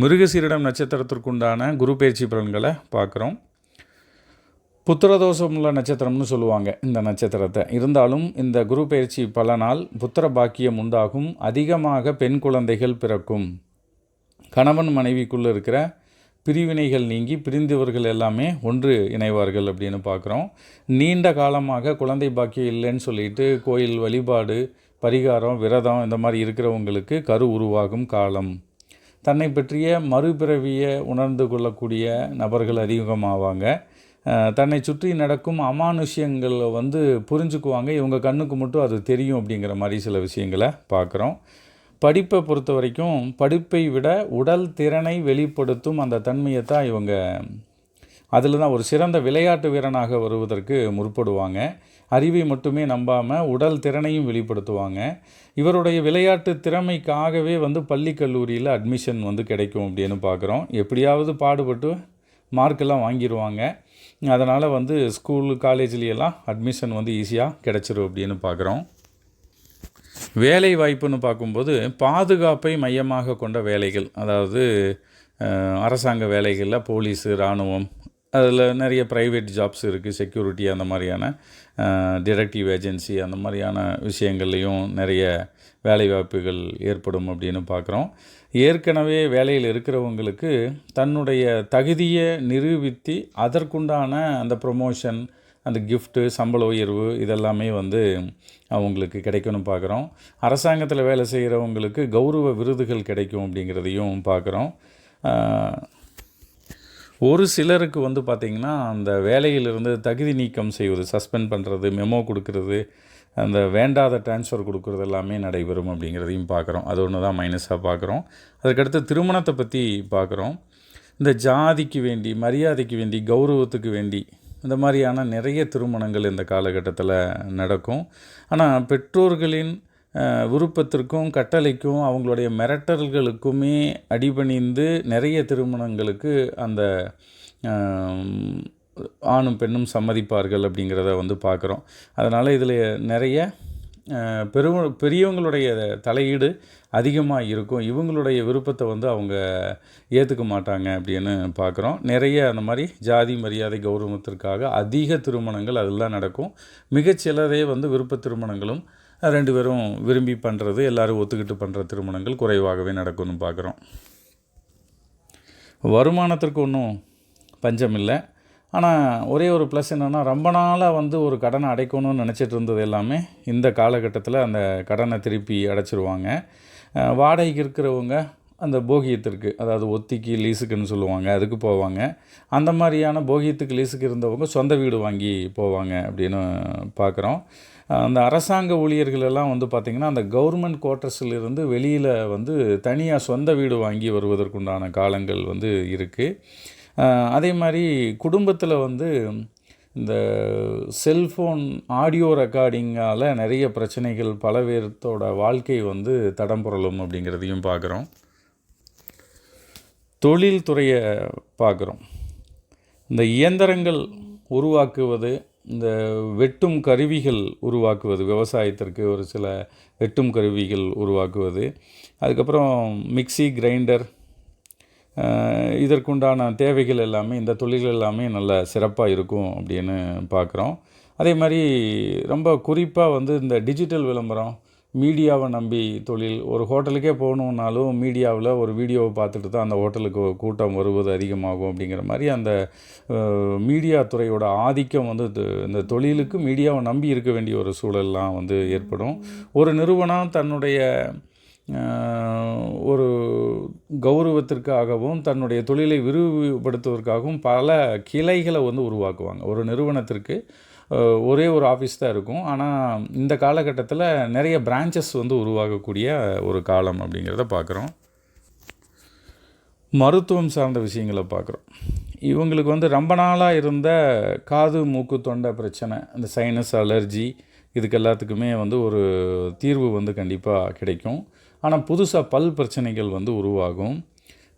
மிருகசீரிடம் நட்சத்திரத்திற்குண்டான குரு பயிற்சி பலன்களை பார்க்குறோம். புத்திரதோஷம் உள்ள நட்சத்திரம்னு சொல்லுவாங்க இந்த நட்சத்திரத்தை. இருந்தாலும் இந்த குரு பயிற்சி பலனால் புத்திர பாக்கியம் உண்டாகும். அதிகமாக பெண் குழந்தைகள் பிறக்கும். கணவன் மனைவிக்குள்ளே இருக்கிற பிரிவினைகள் நீங்கி பிரிந்தவர்கள் எல்லாமே ஒன்று இணைவார்கள் அப்படின்னு பார்க்குறோம். நீண்ட காலமாக குழந்தை பாக்கியம் இல்லைன்னு சொல்லிட்டு கோயில் வழிபாடு பரிகாரம் விரதம் இந்த மாதிரி இருக்கிறவங்களுக்கு கரு உருவாகும் காலம். தன்னை பற்றிய மறுபிறவியை உணர்ந்து கொள்ளக்கூடிய நபர்கள் அதிகமாவாங்க. தன்னை சுற்றி நடக்கும் அமானுஷ்யங்களை வந்து புரிஞ்சுக்குவாங்க. இவங்க கண்ணுக்கு மட்டும் அது தெரியும் அப்படிங்கிற மாதிரி சில விஷயங்களை பார்க்குறோம். படிப்பை பொறுத்த வரைக்கும் படிப்பை விட உடல் திறனை வெளிப்படுத்தும் அந்த தன்மையை தான் இவங்க அதில் தான் ஒரு சிறந்த விளையாட்டு வீரனாக வருவதற்கு முற்படுவாங்க. அறிவை மட்டுமே நம்பாமல் உடல் திறனையும் வெளிப்படுத்துவாங்க. இவருடைய விளையாட்டு திறமைக்காகவே வந்து பள்ளி கல்லூரியில் அட்மிஷன் வந்து கிடைக்கும் அப்படின்னு பார்க்குறோம். எப்படியாவது பாடுபட்டு மார்க்கெல்லாம் வாங்கிடுவாங்க அதனால் வந்து ஸ்கூலு காலேஜ்லேயெல்லாம் அட்மிஷன் வந்து ஈஸியாக கிடச்சிரும் அப்படின்னு பார்க்குறோம். வேலை வாய்ப்புன்னு பார்க்கும்போது பாதுகாப்பை மையமாக கொண்ட வேலைகள் அதாவது அரசாங்க வேலைகளில் போலீஸு இராணுவம் அதில் நிறைய ப்ரைவேட் ஜாப்ஸ் இருக்குது செக்யூரிட்டி அந்த மாதிரியான டிடெக்டிவ் ஏஜென்சி அந்த மாதிரியான விஷயங்கள்லையும் நிறைய வேலைவாய்ப்புகள் ஏற்படும் அப்படின்னு பார்க்குறோம். ஏற்கனவே வேலையில் இருக்கிறவங்களுக்கு தன்னுடைய தகுதியை நிரூபித்து அதற்குண்டான அந்த ப்ரொமோஷன் அந்த கிஃப்ட்டு சம்பள உயர்வு இதெல்லாமே வந்து அவங்களுக்கு கிடைக்கணும் பார்க்குறோம். அரசாங்கத்தில் வேலை செய்கிறவங்களுக்கு கௌரவ விருதுகள் கிடைக்கும் அப்படிங்கிறதையும் பார்க்குறோம். ஒரு சிலருக்கு வந்து பார்த்திங்கன்னா அந்த வேலையிலிருந்து தகுதி நீக்கம் செய்வது சஸ்பெண்ட் பண்ணுறது மெமோ கொடுக்கறது அந்த வேண்டாத ட்ரான்ஸ்ஃபர் கொடுக்கறது எல்லாமே நடைபெறும் அப்படிங்கிறதையும் பார்க்குறோம். அது ஒன்று தான் மைனஸாக பார்க்குறோம். அதுக்கடுத்து திருமணத்தை பற்றி பார்க்குறோம். இந்த ஜாதிக்கு வேண்டி மரியாதைக்கு வேண்டி கௌரவத்துக்கு வேண்டி இந்த மாதிரியான நிறைய திருமணங்கள் இந்த காலகட்டத்தில் நடக்கும். ஆனால் பெற்றோர்களின் விருப்பத்திற்கும் கட்டளைக்கும் அவங்களுடைய மிரட்டல்களுக்குமே அடிபணிந்து நிறைய திருமணங்களுக்கு அந்த ஆணும் பெண்ணும் சம்மதிப்பார்கள் அப்படிங்கிறத வந்து பார்க்குறோம். அதனால் இதில் நிறைய பெரும் பெரு பெரியவங்களுடைய தலையீடு அதிகமாக இருக்கும். இவங்களுடைய விருப்பத்தை வந்து அவங்க ஏற்றுக்க மாட்டாங்க அப்படின்னு பார்க்குறோம். நிறைய அந்த மாதிரி ஜாதி மரியாதை கௌரவத்திற்காக அதிக திருமணங்கள் அதெல்லாம் நடக்கும். மிகச்சிலரே வந்து விருப்ப திருமணங்களும் ரெண்டு பேரும் விரும்பி பண்ணுறது எல்லாரும் ஒத்துக்கிட்டு பண்ணுற திருமணங்கள் குறைவாகவே நடக்கும்னு பார்க்குறோம். வருமானத்திற்கு ஒன்றும் பஞ்சம் இல்லை. ஆனால் ஒரே ஒரு ப்ளஸ் என்னென்னா ரொம்ப நாளாக வந்து ஒரு கடனை அடைக்கணும்னு நினச்சிட்டு இருந்தது எல்லாமே இந்த காலகட்டத்தில் அந்த கடனை திருப்பி அடைச்சிருவாங்க. வாடகைக்கு இருக்கிறவங்க அந்த போகியத்திற்கு அதாவது ஒத்திக்கு லீஸுக்குன்னு சொல்லுவாங்க அதுக்கு போவாங்க. அந்த மாதிரியான போகியத்துக்கு லீஸுக்கு இருந்தவங்க சொந்த வீடு வாங்கி போவாங்க அப்படின்னு பார்க்குறோம். அந்த அரசாங்க ஊழியர்கள் எல்லாம் வந்து பார்த்திங்கன்னா அந்த கவர்மெண்ட் குவார்ட்டர்ஸிலிருந்து வெளியில் வந்து தனியாக சொந்த வீடு வாங்கி வருவதற்குண்டான காலங்கள் வந்து இருக்குது அதே மாதிரி குடும்பத்தில் வந்து இந்த செல்ஃபோன் ஆடியோ ரெக்கார்டிங்கால் நிறைய பிரச்சனைகள் பல பேர்த்தோட வாழ்க்கை வந்து தடம் புரளும் அப்படிங்கிறதையும் பார்க்குறோம் தொழில் துறையை பார்க்குறோம் இந்த இயந்திரங்கள் உருவாக்குவது இந்த வெட்டும் கருவிகள் உருவாக்குவது விவசாயத்திற்கு ஒரு சில வெட்டும் கருவிகள் உருவாக்குவது. அதுக்கப்புறம் மிக்ஸி கிரைண்டர் இதற்குண்டான தேவைகள் எல்லாமே இந்த தொழில்கள் எல்லாமே நல்ல சிறப்பாக இருக்கும் அப்படின்னு பார்க்குறோம். அதே மாதிரி ரொம்ப குறிப்பாக வந்து இந்த டிஜிட்டல் விளம்பரம் மீடியாவை நம்பி தொழில். ஒரு ஹோட்டலுக்கே போகணுன்னாலும் மீடியாவில் ஒரு வீடியோவை பார்த்துட்டு தான் அந்த ஹோட்டலுக்கு கூட்டம் வருவது அதிகமாகும் அப்படிங்கிற மாதிரி அந்த மீடியா துறையோட ஆதிக்கம் வந்து இந்த தொழிலுக்கு மீடியாவை நம்பி இருக்க வேண்டிய ஒரு சூழல்லாம் வந்து ஏற்படும். ஒரு நிறுவனம் தன்னுடைய ஒரு கௌரவத்திற்காகவும் தன்னுடைய தொழிலை விரிவுபடுத்துவதற்காகவும் பல கிளைகளை வந்து உருவாக்குவாங்க. ஒரு நிறுவனத்திற்கு ஒரே ஒரு ஆஃபீஸ் தான் இருக்கும். ஆனால் இந்த காலகட்டத்தில் நிறைய பிரான்ச்சஸ் வந்து உருவாகக்கூடிய ஒரு காலம் அப்படிங்கிறத பார்க்குறோம் மருத்துவம் சார்ந்த விஷயங்களை பார்க்குறோம் இவங்களுக்கு வந்து ரொம்ப நாளாக இருந்த காது மூக்கு தொண்டை பிரச்சனை இந்த சைனஸ் அலர்ஜி இதுக்கு எல்லாத்துக்குமே வந்து ஒரு தீர்வு வந்து கண்டிப்பாக கிடைக்கும். ஆனால் புதுசாக பல் பிரச்சனைகள் வந்து உருவாகும்.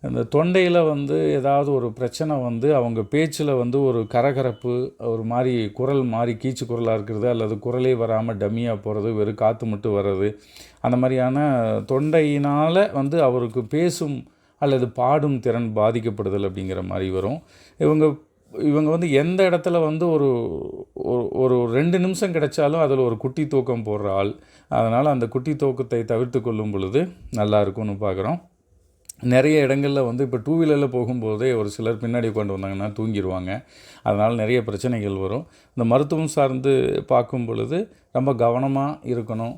இந்த தொண்டையில் வந்து ஏதாவது ஒரு பிரச்சனை வந்து அவங்க பேச்சில் வந்து ஒரு கரகரப்பு ஒரு மாதிரி குரல் மாதிரி கீச்சு குரலாக இருக்கிறது அல்லது குரலே வராமல் டம்மியாக போகிறது வெறும் காற்று மட்டும் வர்றது அந்த மாதிரியான தொண்டையினால் வந்து அவருக்கு பேசும் அல்லது பாடும் திறன் பாதிக்கப்படுதல் அப்படிங்கிற மாதிரி வரும். இவங்க இவங்க வந்து எந்த இடத்துல வந்து ஒரு ஒரு- ஒரு ரெண்டு நிமிஷம் கிடைச்சாலும் அதில் ஒரு குட்டி தூக்கம் போடுற ஆள். அதனால் அந்த குட்டி தூக்கத்தை தவிர்த்து கொள்ளும் பொழுது நல்லா இருக்கும்னு பார்க்குறோம் நிறைய இடங்களில் வந்து இப்போ டூ வீலரில் போகும்போதே ஒரு சிலர் பின்னாடி கொண்டு வந்தாங்கன்னா தூங்கிடுவாங்க அதனால் நிறைய பிரச்சனைகள் வரும். இந்த மருத்துவம் சார்ந்து பார்க்கும் பொழுது ரொம்ப கவனமாக இருக்கணும்.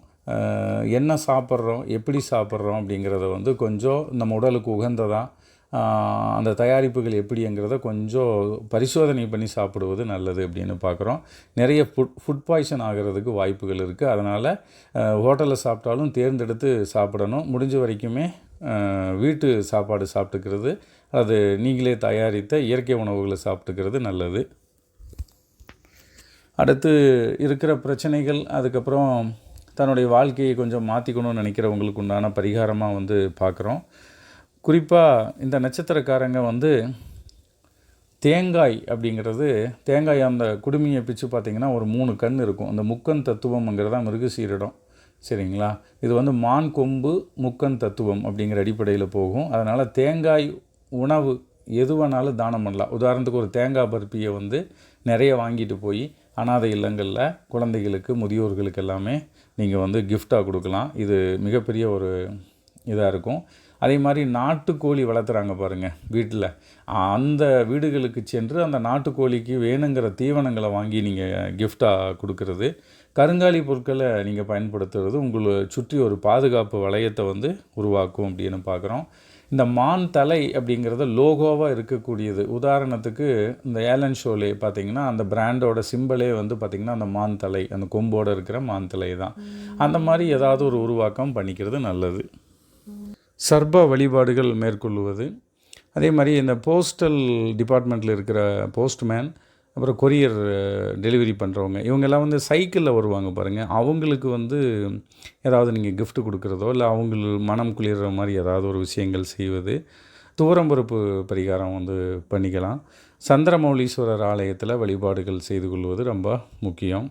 என்ன சாப்பிட்றோம் எப்படி சாப்பிட்றோம் அப்படிங்கிறத வந்து கொஞ்சம் நம்ம உடலுக்கு உகந்ததாக அந்த தயாரிப்புகள் எப்படிங்கிறத கொஞ்சம் பரிசோதனை பண்ணி சாப்பிடுவது நல்லது அப்படின்னு பார்க்குறோம். நிறைய ஃபுட் ஃபுட் பாய்சன் ஆகிறதுக்கு வாய்ப்புகள் இருக்குது அதனால் ஹோட்டலில் சாப்பிட்டாலும் தேர்ந்தெடுத்து சாப்பிடணும். முடிஞ்ச வரைக்குமே வீட்டு சாப்பாடு சாப்பிட்டுக்கிறது அது நீங்களே தயாரித்த இயற்கை உணவுகளை சாப்பிட்டுக்கிறது நல்லது. அடுத்து இருக்கிற பிரச்சனைகள் அதுக்கப்புறம் தன்னுடைய வாழ்க்கையை கொஞ்சம் மாற்றிக்கணும்னு நினைக்கிறவங்களுக்கு உண்டான பரிகாரமாக வந்து பார்க்குறோம். குறிப்பாக இந்த நட்சத்திரக்காரங்க வந்து தேங்காய் அப்படிங்கிறது தேங்காய் அந்த குடுமியை பிச்சு பார்த்தீங்கன்னா ஒரு மூணு கண் இருக்கும். அந்த முக்கன் தத்துவம்ங்கிறதா மிருகசீரிடம். சரிங்களா? இது வந்து மான் கொம்பு முக்கன் தத்துவம் அப்படிங்கிற அடிப்படையில் போகும். அதனால் தேங்காய் உணவு எது வேணாலும் தானம் பண்ணலாம். உதாரணத்துக்கு ஒரு தேங்காய் பருப்பியை வந்து நிறைய வாங்கிட்டு போய் அனாதை இல்லங்களில் குழந்தைகளுக்கு முதியோர்களுக்கு எல்லாமே நீங்கள் வந்து கிஃப்டாக கொடுக்கலாம். இது மிகப்பெரிய ஒரு இதாக இருக்கும். அதே மாதிரி நாட்டுக்கோழி வளர்த்துறாங்க பாருங்கள் வீட்டில் அந்த வீடுகளுக்கு சென்று அந்த நாட்டுக்கோழிக்கு வேணுங்கிற தீவனங்களை வாங்கி நீங்கள் கிஃப்டாக கொடுக்கறது. கருங்காலி பொருட்களை நீங்கள் பயன்படுத்துறது உங்களை சுற்றி ஒரு பாதுகாப்பு வளையத்தை வந்து உருவாக்கும் அப்படின்னு பார்க்குறோம் இந்த மான் தலை அப்படிங்கிறது லோகோவாக இருக்கக்கூடியது. உதாரணத்துக்கு இந்த ஏலன் ஷோலே பார்த்தீங்கன்னா அந்த பிராண்டோட சிம்பலே வந்து பார்த்திங்கன்னா அந்த மான் தலை அந்த கொம்போடு இருக்கிற மான் தலை தான். அந்த மாதிரி ஏதாவது ஒரு உருவாக்கம் பண்ணிக்கிறது நல்லது. சர்ப வழிபாடுகள் மேற்கொள்வது. அதே மாதிரி இந்த போஸ்டல் டிபார்ட்மெண்ட்டில் இருக்கிற போஸ்ட்மேன் அப்புறம் கொரியர் டெலிவரி பண்ணுறவங்க இவங்கெல்லாம் வந்து சைக்கிளில் வருவாங்க பாருங்கள் அவங்களுக்கு வந்து ஏதாவது நீங்கள் கிஃப்ட் கொடுக்குறதோ இல்லை அவங்க மனம் குளிர்ற மாதிரி ஏதாவது ஒரு விஷயங்கள் செய்வது துவரம்பருப்பு பரிகாரம் வந்து பண்ணிக்கலாம். சந்திரமௌலீஸ்வரர் ஆலயத்தில் வழிபாடுகள் செய்து கொள்வது ரொம்ப முக்கியம்.